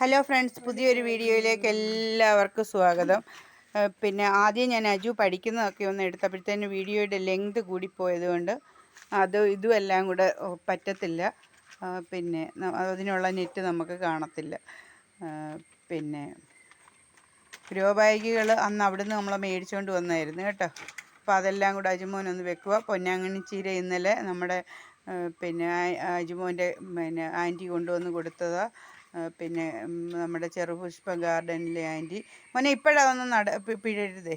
Hello friends പുതിയൊരു വീഡിയോയിലേക്ക് എല്ലാവർക്കും സ്വാഗതം. പിന്നെ ആദ്യം ഞാൻ അജു പഠിക്കുന്നതൊക്കെ ഒന്ന് എടുത്തപ്പോഴത്തേന് വീഡിയോയുടെ ലെങ്ത് കൂടിപ്പോയതുകൊണ്ട് അത് ഇതും എല്ലാം കൂടെ പറ്റത്തില്ല. പിന്നെ അതിനുള്ള നെറ്റ് നമുക്ക് കാണത്തില്ല. പിന്നെ ഗ്രോ അന്ന് അവിടുന്ന് നമ്മൾ മേടിച്ചുകൊണ്ട് വന്നായിരുന്നു കേട്ടോ. അപ്പോൾ അതെല്ലാം കൂടെ അജുമോൻ ഒന്ന് വെക്കുക പൊന്നാങ്കണ്ണി ചീര ഇന്നലെ നമ്മുടെ പിന്നെ അജുമോന്റെ പിന്നെ ആന്റി കൊണ്ടുവന്ന് കൊടുത്തതാ. ആ, പിന്നെ നമ്മുടെ ചെറുപുഷ്പം ഗാർഡനിലെ ആന്റി. മോനെ ഇപ്പോഴതൊന്നും നട പിഴരുതേ.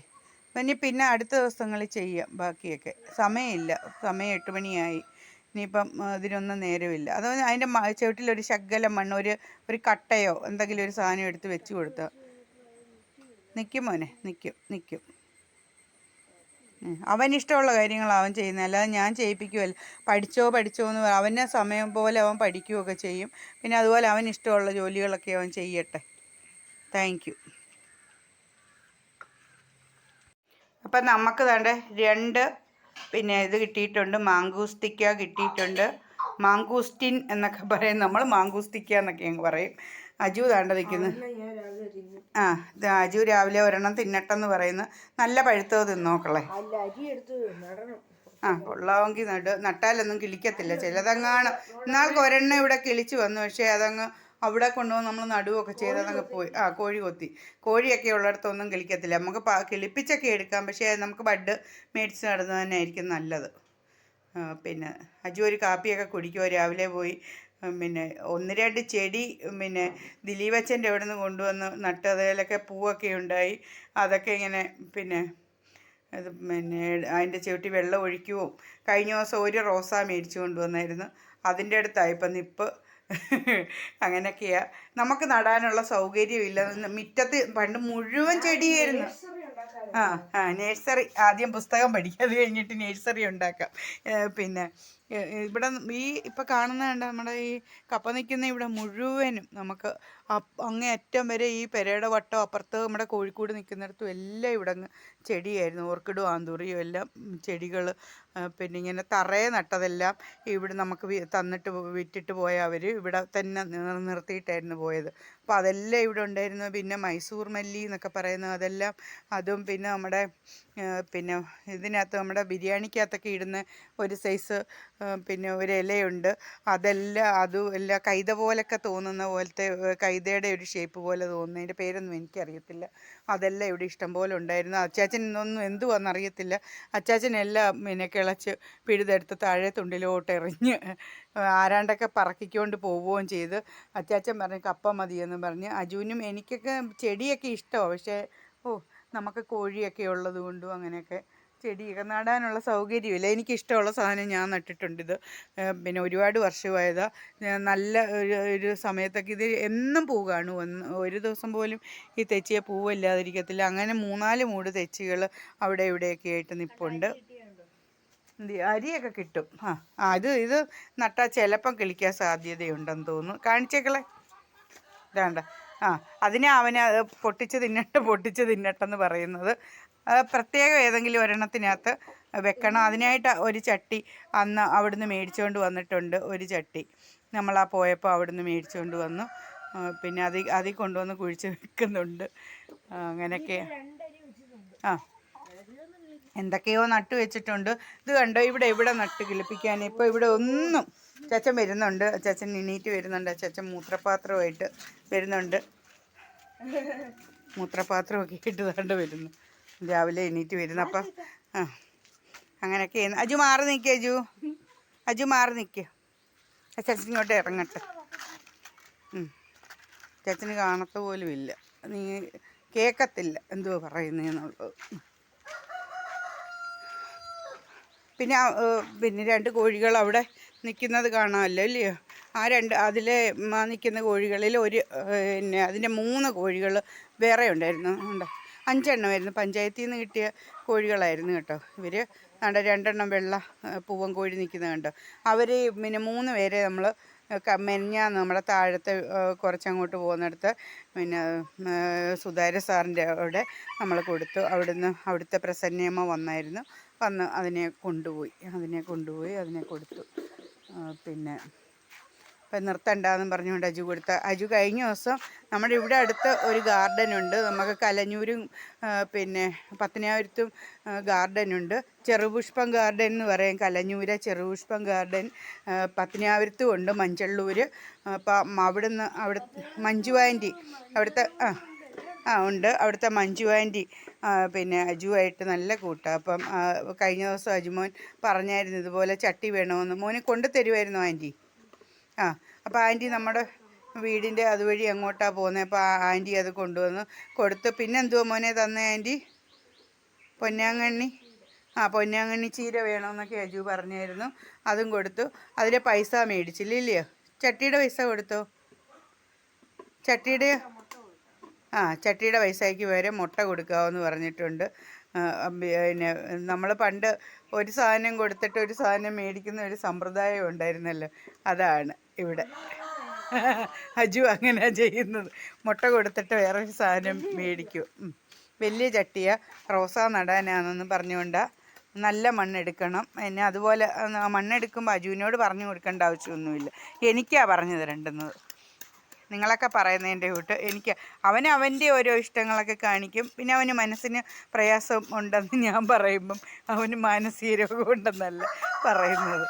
ഇനി പിന്നെ അടുത്ത ദിവസങ്ങളിൽ ചെയ്യാം ബാക്കിയൊക്കെ. സമയമില്ല. സമയം എട്ട് മണിയായി. ഇനിയിപ്പം ഇതിനൊന്നും നേരമില്ല. അത് അതിന്റെ ചുവട്ടിലൊരു ശകലം മണ്ണ് ഒരു ഒരു കട്ടയോ എന്തെങ്കിലും ഒരു സാധനം എടുത്ത് വെച്ച് കൊടുത്തോ. നിൽക്കും മോനെ നിൽക്കും നിൽക്കും അവന് ഇഷ്ടമുള്ള കാര്യങ്ങളാണ് അവൻ ചെയ്യുന്നത്. അല്ലാതെ ഞാൻ ചെയ്യിപ്പിക്കുമല്ല പഠിച്ചോ പഠിച്ചോ എന്ന് അവന്റെ സമയം പോലെ അവൻ പഠിക്കുകയൊക്കെ ചെയ്യും. പിന്നെ അതുപോലെ അവൻ ഇഷ്ടമുള്ള ജോലികളൊക്കെ അവൻ ചെയ്യട്ടെ. താങ്ക് യു അപ്പം നമുക്ക് വേണ്ട രണ്ട് പിന്നെ ഇത് കിട്ടിയിട്ടുണ്ട്. മാങ്കൂസ്തിക്ക കിട്ടിയിട്ടുണ്ട്. മാങ്കൂസ്റ്റിൻ എന്നൊക്കെ പറയും. നമ്മൾ മാങ്കൂസ്തിക്ക എന്നൊക്കെ പറയും. അജു താണ്ട നിൽക്കുന്നു. ആ ഇത് അജു രാവിലെ ഒരെണ്ണം തിന്നട്ടെന്ന് പറയുന്നു. നല്ല പഴുത്തത് തിന്നോക്കളെ ആ കൊള്ളാമെങ്കിൽ നട. നട്ടാലൊന്നും കിളിക്കത്തില്ല. ചിലതങ്ങാണ്. ഇന്നാൾക്ക് ഒരെണ്ണം ഇവിടെ കിളിച്ചു വന്നു. പക്ഷേ അതങ്ങ് അവിടെ കൊണ്ടുവന്ന് നമ്മൾ നടുവൊക്കെ ചെയ്ത് അതങ്ങ് പോയി. ആ കോഴി കൊത്തി. കോഴിയൊക്കെ ഉള്ളിടത്തൊന്നും കിളിക്കത്തില്ല. നമുക്ക് പ- കിളിപ്പിച്ചൊക്കെ എടുക്കാം. പക്ഷേ നമുക്ക് ബഡ് മേടിച്ച് നടുന്നത് തന്നെ ആയിരിക്കും നല്ലത് പിന്നെ അജു ഒരു കാപ്പിയൊക്കെ കുടിക്കുമോ രാവിലെ പോയി പിന്നെ ഒന്ന് രണ്ട് ചെടി പിന്നെ ദിലീപച്ചന്റെ അവിടെ നിന്ന് കൊണ്ടുവന്ന് നട്ട് അതിലൊക്കെ പൂവൊക്കെ ഉണ്ടായി. അതൊക്കെ ഇങ്ങനെ പിന്നെ അത് പിന്നെ അതിന്റെ ചുവട്ടി വെള്ളം ഒഴിക്കുകയും കഴിഞ്ഞ ദിവസം ഒരു റോസാ മേടിച്ചു കൊണ്ടുവന്നായിരുന്നു. അതിന്റെ അടുത്തായി ഇപ്പം നിപ്പ്. അങ്ങനെയൊക്കെയാ. നമുക്ക് നടാനുള്ള സൗകര്യമില്ല മുറ്റത്ത് പണ്ട് മുഴുവൻ ചെടിയായിരുന്നു. ആ ആ നേഴ്സറി. ആദ്യം പുസ്തകം പഠിക്കാതെ കഴിഞ്ഞിട്ട് നേഴ്സറി ഉണ്ടാക്കാം. പിന്നെ ഇവിടെ ഈ ഇപ്പം കാണുന്ന കണ്ട നമ്മുടെ ഈ കപ്പ നിൽക്കുന്ന ഇവിടെ മുഴുവനും നമുക്ക് അങ്ങേ അറ്റം വരെ ഈ പെരയുടെ വട്ടം അപ്പുറത്ത് നമ്മുടെ കോഴിക്കോട് നിൽക്കുന്നിടത്തും എല്ലാം ഇവിടെ ചെടിയായിരുന്നു. ഓർക്കിഡും ആന്തൂറിയും എല്ലാം ചെടികൾ പിന്നെ ഇങ്ങനെ തറയെ നട്ടതെല്ലാം ഇവിടെ നമുക്ക് തന്നിട്ട് വിറ്റിട്ട് പോയ അവർ ഇവിടെ തന്നെ നിർ- നിർത്തിയിട്ടായിരുന്നു പോയത്. അപ്പോൾ അതെല്ലാം ഇവിടെ ഉണ്ടായിരുന്നു. പിന്നെ മൈസൂർ മല്ലി എന്നൊക്കെ പറയുന്നത് അതെല്ലാം അതും പിന്നെ നമ്മുടെ പിന്നെ ഇതിനകത്ത് നമ്മുടെ ബിരിയാണിക്കകത്തൊക്കെ ഇടുന്ന ഒരു സൈസ് പിന്നെ ഒരു ഇലയുണ്ട്. അതെല്ലാം അതും എല്ലാം കൈത പോലൊക്കെ തോന്നുന്ന പോലത്തെ കൈതയുടെ ഒരു ഷേപ്പ് പോലെ തോന്നുന്നു. അതിന്റെ പേരൊന്നും എനിക്കറിയത്തില്ല. അതെല്ലാം ഇവിടെ ഇഷ്ടംപോലെ ഉണ്ടായിരുന്നു. അച്ചാച്ചൻ ഇന്നൊന്നും എന്തുവാന്ന് അറിയത്തില്ല. അച്ചാച്ചൻ എല്ലാം പിന്നെ കിളച്ച് പിഴുതെടുത്ത് താഴെ തുണ്ടിലോട്ട് എറിഞ്ഞ് ആരാണ്ടൊക്കെ പറക്കിക്കൊണ്ട് പോവുകയും ചെയ്ത്. അച്ചാച്ചൻ പറഞ്ഞ് കപ്പ മതിയെന്ന് പറഞ്ഞ്. അജുവിനും എനിക്കൊക്കെ ചെടിയൊക്കെ ഇഷ്ടമാണ് പക്ഷേ ഓ നമുക്ക് കോഴിയൊക്കെ ഉള്ളത് കൊണ്ടും അങ്ങനെയൊക്കെ ചെടിയൊക്കെ നടാനുള്ള സൗകര്യമില്ല. എനിക്കിഷ്ടമുള്ള സാധനം ഞാൻ നട്ടിട്ടുണ്ട് ഇത്. പിന്നെ ഒരുപാട് വർഷമായതാ. ഞാൻ നല്ല ഒരു ഒരു സമയത്തൊക്കെ ഇത് എന്നും പൂ കാണും ഒന്ന് ഒരു ദിവസം പോലും ഈ തെച്ചിയെ പൂവില്ലാതിരിക്കത്തില്ല. അങ്ങനെ മൂന്നാൽ മൂട് തെച്ചികൾ അവിടെ ഇവിടെയൊക്കെ ആയിട്ട് നിൽപ്പുണ്ട്? അരിയൊക്കെ കിട്ടും. ആ ആ ഇത് നട്ടാൽ ചിലപ്പം കിളിക്കാൻ സാധ്യതയുണ്ടെന്ന് തോന്നുന്നു. കാണിച്ചേക്കളെ. ഇതാണ്ട. ആ അതിനെ അവനെ പൊട്ടിച്ച് തിന്നട്ടെ പൊട്ടിച്ച് തിന്നട്ടെന്ന് പറയുന്നത്. അത് പ്രത്യേകം ഏതെങ്കിലും ഒരെണ്ണത്തിനകത്ത് വെക്കണം. അതിനായിട്ട് ഒരു ചട്ടി അന്ന് അവിടുന്ന് മേടിച്ചുകൊണ്ട് വന്നിട്ടുണ്ട് ഒരു ചട്ടി. നമ്മൾ ആ പോയപ്പോൾ അവിടുന്ന് മേടിച്ചുകൊണ്ട് വന്നു. പിന്നെ അത് അതിൽ കൊണ്ടുവന്ന് കുഴിച്ച് വെക്കുന്നുണ്ട്. അങ്ങനെയൊക്കെ. ആ. എന്തൊക്കെയോ നട്ട് വെച്ചിട്ടുണ്ട്. ഇത് കണ്ടോ? ഇവിടെ ഇവിടെ നട്ട് കിളിപ്പിക്കാൻ? ഇപ്പോൾ ഇവിടെ ഒന്നും ചച്ചൻ വരുന്നുണ്ട്. ചച്ചൻ എണീറ്റ് വരുന്നുണ്ട്. ചച്ചൻ മൂത്രപാത്രമായിട്ട് വരുന്നുണ്ട്. മൂത്രപാത്രമൊക്കെ ഇട്ട് കണ്ട് വരുന്നു. രാവിലെ എണീറ്റ് വരുന്ന അപ്പം ആ അങ്ങനെയൊക്കെ ചെയ്യുന്നു. അജു മാറി നിൽക്കുക അജു. അജു മാറി നിൽക്കുക ചച്ചൻ ഇങ്ങോട്ട് ഇറങ്ങട്ടെ. ഉം. ചച്ചന് കാണത്ത പോലും ഇല്ല. നീ കേൾക്കത്തില്ല എന്തുവാ പറയുന്നതെന്നുള്ളത് പിന്നെ പിന്നെ രണ്ട് കോഴികൾ അവിടെ നിൽക്കുന്നത് കാണാമല്ലോ ഇല്ലയോ? ആ രണ്ട് അതിലെ നിൽക്കുന്ന കോഴികളിൽ ഒരു പിന്നെ അതിന്റെ മൂന്ന് കോഴികൾ വേറെ ഉണ്ടായിരുന്നു. ഉണ്ടോ? അഞ്ചെണ്ണമായിരുന്നു പഞ്ചായത്തിൽ നിന്ന് കിട്ടിയ കോഴികളായിരുന്നു കേട്ടോ. ഇവർ കണ്ട രണ്ടെണ്ണം വെള്ള പൂവൻ കോഴി നിൽക്കുന്നത് കണ്ടോ. അവർ പിന്നെ മൂന്ന് പേരെ നമ്മൾ മെനഞ്ഞാന്ന് നമ്മുടെ താഴത്തെ കുറച്ചങ്ങോട്ട് പോകുന്നിടത്ത് പിന്നെ സുതാര്യ സാറിന്റെ അവിടെ നമ്മൾ കൊടുത്തു. അവിടുന്ന് അവിടുത്തെ പ്രസന്നയമ്മ വന്നായിരുന്നു. വന്ന് അതിനെ കൊണ്ടുപോയി. അതിനെ കൊണ്ടുപോയി അതിനെ കൊടുത്തു. പിന്നെ നിർത്തണ്ടെന്നും പറഞ്ഞുകൊണ്ട് അജു കൊടുത്ത അജു കഴിഞ്ഞ ദിവസം നമ്മുടെ ഇവിടെ അടുത്ത് ഒരു ഗാർഡൻ ഉണ്ട്. നമുക്ക് കലഞ്ഞൂരും പിന്നെ പത്തനാപുരത്തും ഗാർഡനുണ്ട് ചെറുപുഷ്പം ഗാർഡൻ എന്ന് പറയും. കലഞ്ഞൂര് ചെറുപുഷ്പം ഗാർഡൻ പത്തനാപുരത്തും ഉണ്ട് മഞ്ചള്ളൂർ അപ്പം അവിടുന്ന് അവിടെ മഞ്ജു ആന്റി അവിടുത്തെ ആ ഉണ്ട്. അവിടുത്തെ മഞ്ജു ആന്റി പിന്നെ അജുവായിട്ട് നല്ല കൂട്ടാണ് അപ്പം കഴിഞ്ഞ ദിവസം അജുമോൻ പറഞ്ഞായിരുന്നു ഇതുപോലെ ചട്ടി വേണമെന്ന്. മോനെ കൊണ്ടു തരുമായിരുന്നു ആന്റി ആ അപ്പോൾ ആന്റി നമ്മുടെ വീടിന്റെ അതുവഴി എങ്ങോട്ടാണ് പോകുന്നത് അപ്പോൾ ആന്റി അത് കൊണ്ടുവന്ന്. കൊടുത്ത് പിന്നെ എന്തുവാ മോനെ തന്നെ ആന്റി പൊന്നാങ്കണ്ണി? ആ പൊന്നാങ്കണ്ണി ചീര വേണമെന്നൊക്കെ അജു പറഞ്ഞായിരുന്നു. അതും കൊടുത്തു. അതിലെ പൈസ മേടിച്ചില്ല ഇല്ലയോ ചട്ടിയുടെ പൈസ കൊടുത്തോ? ചട്ടിയുടെ? ആ ചട്ടിയുടെ പൈസയ്ക്ക് വരെ മുട്ട കൊടുക്കാമെന്ന് പറഞ്ഞിട്ടുണ്ട്. പിന്നെ നമ്മൾ പണ്ട് ഒരു സാധനം കൊടുത്തിട്ട് ഒരു സാധനം മേടിക്കുന്ന ഒരു സമ്പ്രദായം ഉണ്ടായിരുന്നല്ലോ. അതാണ്. ഇവിടെ. അജു അങ്ങനെ ചെയ്യുന്നത്. മുട്ട കൊടുത്തിട്ട് വേറൊരു സാധനം മേടിക്കും. വലിയ ചട്ടിയ. റോസ നടാനാണെന്ന് പറഞ്ഞുകൊണ്ട് നല്ല മണ്ണെടുക്കണം. പിന്നെ അതുപോലെ മണ്ണെടുക്കുമ്പോൾ അജുവിനോട് പറഞ്ഞു കൊടുക്കേണ്ട ആവശ്യമൊന്നുമില്ല. എനിക്കാണ് പറഞ്ഞു തരേണ്ടുന്നത്. നിങ്ങളൊക്കെ പറയുന്നതിന്റെ കൂട്ട് എനിക്ക് അവൻ അവന്റെ ഓരോ ഇഷ്ടങ്ങളൊക്കെ കാണിക്കും. പിന്നെ അവന് മനസ്സിന് പ്രയാസം ഉണ്ടെന്ന് ഞാൻ പറയുമ്പം അവന് മാനസിക രോഗം ഉണ്ടെന്നല്ല പറയുന്നത്.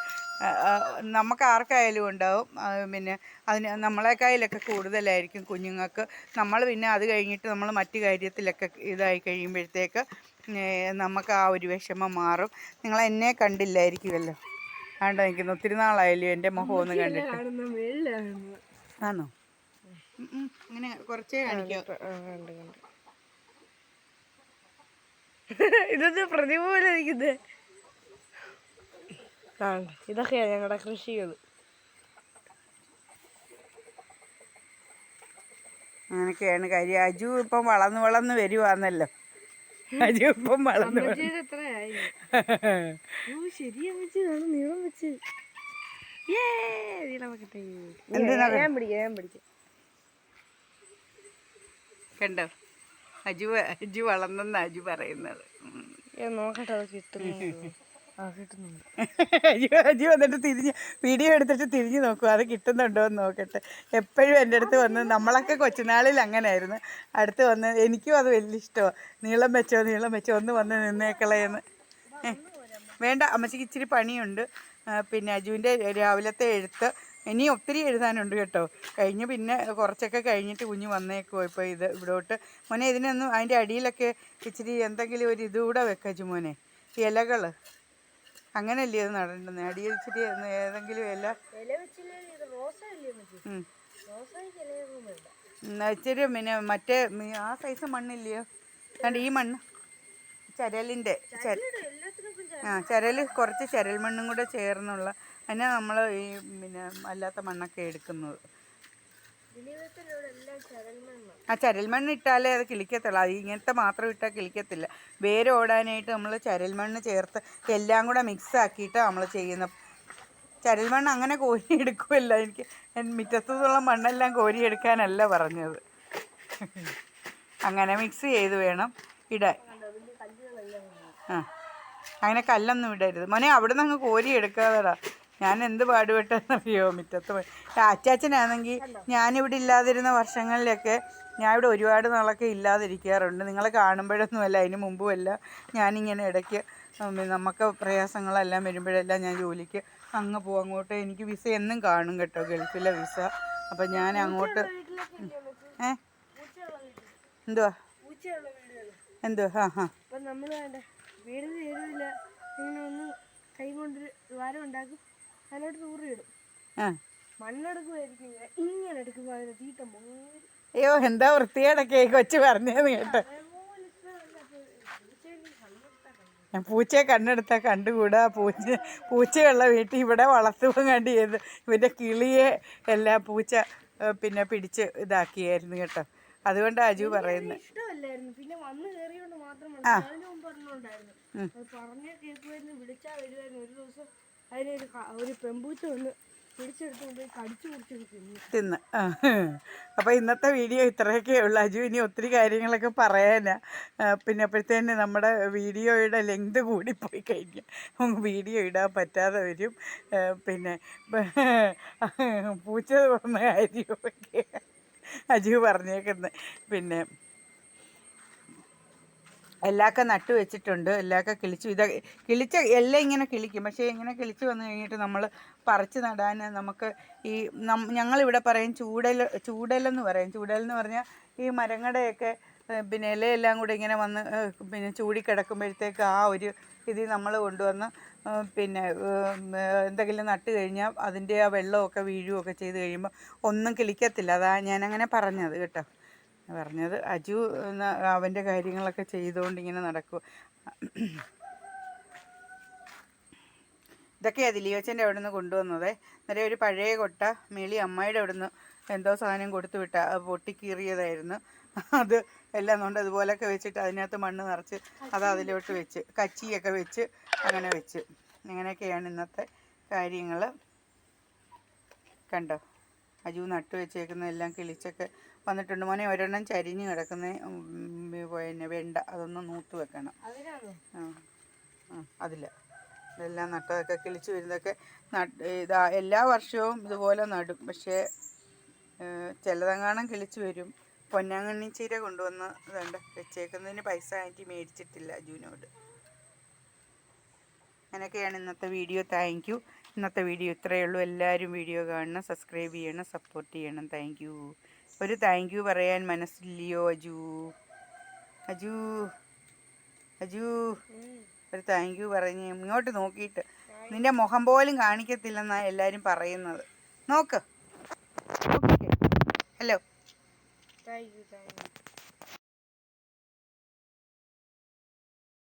നമുക്ക് ആർക്കായാലും ഉണ്ടാവും. പിന്നെ അതിന് നമ്മളെക്കായിലൊക്കെ കൂടുതലായിരിക്കും കുഞ്ഞുങ്ങൾക്ക്. നമ്മൾ പിന്നെ അത് കഴിഞ്ഞിട്ട് നമ്മൾ മറ്റു കാര്യത്തിലൊക്കെ ഇതായി കഴിയുമ്പോഴത്തേക്ക് നമുക്ക് ആ ഒരു വിഷമം മാറും. നിങ്ങൾ എന്നെ കണ്ടില്ലായിരിക്കുമല്ലോ. ആണ്ടോ നിൽക്കുന്നു ഒത്തിരി നാളായല്ലോ എന്റെ മുഖം ഒന്ന് കണ്ടിട്ട്. ആണോ. അങ്ങനെ കുറച്ചേ കാണിക്കാം. ഇതൊന്നും കണ്ട് ഇതൊന്ന് പ്രതികൂലം കാണണ്ട ഇതൊക്കെയാണ് ഞങ്ങളുടെ കൃഷികൾ അങ്ങനെയൊക്കെയാണ് കാര്യം. അജു ഇപ്പം വളർന്ന് വളർന്ന് വരുവാന്നല്ലോ. അജു ഇപ്പം വളർന്ന് നീളം വെച്ച്. കണ്ടോ? അജു അജു വളർന്നെന്ന് അജു പറയുന്നത്. നോക്കട്ടെ അത് കിട്ടുന്നു അജു വന്നിട്ട് തിരിഞ്ഞ് വീഡിയോ എടുത്തിട്ട് തിരിഞ്ഞ് നോക്കും അത് കിട്ടുന്നുണ്ടോ എന്ന് നോക്കട്ടെ. എപ്പോഴും എന്റെ അടുത്ത് വന്ന് നമ്മളൊക്കെ കൊച്ചുനാളിൽ അങ്ങനെയായിരുന്നു. അടുത്ത് വന്ന് എനിക്കും അത് വലിയ ഇഷ്ടമാണ് നീളം വെച്ചോ നീളം വെച്ചോ ഒന്ന് വന്ന് നിന്നേക്കളയെന്ന് വേണ്ട അമ്മച്ചിക്ക് ഇച്ചിരി പണിയുണ്ട്. പിന്നെ അജുവിന്റെ രാവിലത്തെ എഴുത്ത്. ഇനി ഒത്തിരി എഴുതാനുണ്ട് കേട്ടോ. കഴിഞ്ഞ് പിന്നെ കുറച്ചൊക്കെ കഴിഞ്ഞിട്ട് കുഞ്ഞ് വന്നേക്കുമോ ഇപ്പോൾ ഇത് ഇവിടോട്ട്. മോനെ ഇതിനൊന്നും അതിന്റെ അടിയിലൊക്കെ ഇച്ചിരി എന്തെങ്കിലും ഒരു ഇതുകൂടെ വെക്കാം മോനെ. ഇലകൾ അങ്ങനെയല്ലേ ഇത് നടേണ്ടത്? ഒന്ന് ഏതെങ്കിലും ഇല? ഇച്ചിരി പിന്നെ മറ്റേ ആ സൈസ് മണ്ണില്ലയോ? കണ്ട് ഈ മണ്ണ്. ചരലിന്റെ ആ ചരൽ കുറച്ച് ചരൽ മണ്ണും കൂടെ ചേർന്നുള്ള. അതിനാ നമ്മൾ ഈ പിന്നെ അല്ലാത്ത മണ്ണൊക്കെ എടുക്കുന്നത്. ആ ചരൽമണ്ണ് ഇട്ടാലേ അത് കിളിക്കത്തുള്ളൂ. അത് ഇങ്ങനത്തെ മാത്രം ഇട്ടാൽ കിളിക്കത്തില്ല. വേര് ഓടാനായിട്ട് നമ്മൾ ചരൽമണ്ണ് ചേർത്ത് എല്ലാം കൂടെ മിക്സ് ആക്കിയിട്ട് നമ്മൾ ചെയ്യുന്ന ചരൽമണ്ണ് അങ്ങനെ കോരി എടുക്കുമല്ല എനിക്ക് മുറ്റത്തുനിന്നുള്ള മണ്ണെല്ലാം കോരി എടുക്കാനല്ല പറഞ്ഞത്. അങ്ങനെ മിക്സ് ചെയ്ത് വേണം ഇടാൻ. ആ. അങ്ങനെ കല്ലൊന്നും ഇടരുത്. മോനെ അവിടെ നിന്ന് അങ്ങ് കോരി എടുക്കാതെടാ ഞാൻ എന്ത് പാടുപെട്ടെന്നറിയോ മുറ്റത്ത് അച്ചാച്ചനാണെങ്കിൽ ഞാനിവിടെ ഇല്ലാതിരുന്ന വർഷങ്ങളിലൊക്കെ ഞാൻ ഇവിടെ ഒരുപാട് നാളൊക്കെ ഇല്ലാതിരിക്കാറുണ്ട്. നിങ്ങളെ കാണുമ്പോഴൊന്നുമല്ല അതിന് മുമ്പുമല്ല ഞാനിങ്ങനെ ഇടയ്ക്ക് നമുക്ക് പ്രയാസങ്ങളെല്ലാം വരുമ്പോഴെല്ലാം ഞാൻ ജോലിക്ക് അങ്ങ് പോകും. അങ്ങോട്ട് എനിക്ക് വിസ എന്നും കാണും കേട്ടോ ഗൾഫിലെ വിസ. അപ്പം ഞാൻ അങ്ങോട്ട് ഏ? എന്തുവാ? എന്തുവാ? ആ ഹാ വീടിന് ചേരുന്നില്ല. ഇങ്ങനെ ഒന്ന് കൈ കൊണ്ട് ദ്വാരം ഉണ്ടാക്കും. തൂറിയിടും ആ. മണ്ണെടുക്കുമായിരിക്കും ഇങ്ങനെ. ഇങ്ങനെ എടുക്കുമ്പോൾ അതിന് തീട്ട മോര്. അയ്യോ എന്താ വൃത്തികേടൊക്കെ ഈ കൊച്ചു പറഞ്ഞതെന്ന് കേട്ടോ. ഞാൻ പൂച്ചയെ കണ്ണെടുത്താൽ കണ്ടുകൂടാ. പൂച്ച പൂച്ചയുള്ള വീട്ടിൽ ഇവിടെ വളർത്തുമ്പോൾ കണ്ട് ചെയ്ത് ഇവന്റെ കിളിയെ എല്ലാം പൂച്ച പിന്നെ പിടിച്ച് ഇതാക്കിയായിരുന്നു കേട്ടോ. അതുകൊണ്ട് അജു പറയുന്നത് ഇഷ്ടമല്ലായിരുന്നു. പിന്നെ വന്ന് കയറിയോണ്ട് മാത്രം പറഞ്ഞ കേൾക്കുമായിരുന്നു വിളിച്ചാൽ വരുമായിരുന്നു ഒരു ദിവസം അതിനൊരു ഒരു പെമ്പൂച്ച കുടിച്ചൊക്കെ തിന്നു. അപ്പോൾ ഇന്നത്തെ വീഡിയോ ഇത്രയൊക്കെ ഉള്ളൂ. അജു ഇനി ഒത്തിരി കാര്യങ്ങളൊക്കെ പറയാനാ. പിന്നെ അപ്പോഴത്തേന് നമ്മുടെ വീഡിയോയുടെ ലെങ്ത് കൂടി കൂടിപ്പോയി കഴിഞ്ഞു. വീഡിയോ ഇടാൻ പറ്റാതെ വരും. പിന്നെ പൂച്ച തുറന്ന കാര്യമൊക്കെ അജു പറഞ്ഞേക്കുന്നത് പിന്നെ എല്ലാക്ക നട്ടു വെച്ചിട്ടുണ്ട്. എല്ലാക്ക കിളിച്ചു. ഇത് കിളിച്ച എല്ലാം ഇങ്ങനെ കിളിക്കും. പക്ഷേ ഇങ്ങനെ കിളിച്ചു വന്നു കഴിഞ്ഞിട്ട് നമ്മൾ പറിച്ച് നടാൻ നമുക്ക് ഈ ഞങ്ങളിവിടെ പറയും ചൂടൽ ചൂടലെന്ന് പറയും. ചൂടലെന്ന് പറഞ്ഞാൽ ഈ മരങ്ങളുടെയൊക്കെ ഏഹ്, പിന്നെ ഇലയെല്ലാം കൂടെ ഇങ്ങനെ വന്ന് പിന്നെ ചൂടി കിടക്കുമ്പോഴത്തേക്ക് ആ ഒരു ഇതിൽ നമ്മൾ കൊണ്ടുവന്ന് പിന്നെ എന്തെങ്കിലും നട്ട് കഴിഞ്ഞാൽ അതിന്റെ ആ വെള്ളമൊക്കെ വീഴുകയൊക്കെ ചെയ്ത് കഴിയുമ്പോൾ ഒന്നും കിളിക്കത്തില്ല. അതാ ഞാനങ്ങനെ പറഞ്ഞത് കേട്ടോ. പറഞ്ഞത്. അജു അവന്റെ കാര്യങ്ങളൊക്കെ ചെയ്തുകൊണ്ട് ഇങ്ങനെ നടക്കുക ഇതൊക്കെയാണ് ദിലീപച്ചന്റെ അവിടെ നിന്ന് കൊണ്ടുവന്നത്. അന്നേരം ഒരു പഴയ കൊട്ട മേളി അമ്മയുടെ അവിടെ നിന്ന് എന്തോ സാധനം കൊടുത്തു വിട്ട. പൊട്ടിക്കീറിയതായിരുന്നു. അത് എല്ലാം കൊണ്ട് അതുപോലൊക്കെ വെച്ചിട്ട് അതിനകത്ത് മണ്ണ് നിറച്ച് അത് അതിലോട്ട് വെച്ച് കച്ചിയൊക്കെ വെച്ച് അങ്ങനെ വെച്ച്. അങ്ങനെയൊക്കെയാണ് ഇന്നത്തെ കാര്യങ്ങൾ കണ്ടോ? അജു നട്ടു വെച്ചേക്കുന്ന എല്ലാം കിളിച്ചൊക്കെ വന്നിട്ടുണ്ട്. മോനെ ഒരെണ്ണം ചരിഞ്ഞ് കിടക്കുന്ന. പിന്നെ വെണ്ട അതൊന്ന് നൂത്ത് വെക്കണം. ആ അതില്ല ഇതെല്ലാം നട്ടതൊക്കെ കിളിച്ച് വരുന്നതൊക്കെ ഇതാ എല്ലാ വർഷവും ഇതുപോലെ നടും. പക്ഷേ ചിലതെങ്ങാണം കിളിച്ച് വരും. പൊന്നാങ്കണ്ണി ചീര കൊണ്ടുവന്ന് ഇതുണ്ട് വെച്ചേക്കുന്നതിന് പൈസ ആയിട്ട് മേടിച്ചിട്ടില്ല ജൂനോട്. അങ്ങനെയൊക്കെയാണ് ഇന്നത്തെ വീഡിയോ. Thank you. ഇന്നത്തെ വീഡിയോ ഇത്രയേ ഉള്ളൂ. എല്ലാവരും വീഡിയോ കാണണം സബ്സ്ക്രൈബ് ചെയ്യണം സപ്പോർട്ട് ചെയ്യണം. താങ്ക് യു ഒരു താങ്ക് യു പറയാൻ മനസ്സില്ലയോ അജു? അജു? അജു? ഒരു താങ്ക് യു പറഞ്ഞ് ഇങ്ങോട്ട് നോക്കിയിട്ട് നിന്റെ മുഖം പോലും കാണിക്കത്തില്ലെന്നാണ് എല്ലാവരും പറയുന്നത്. നോക്ക്. Hello thank you thank you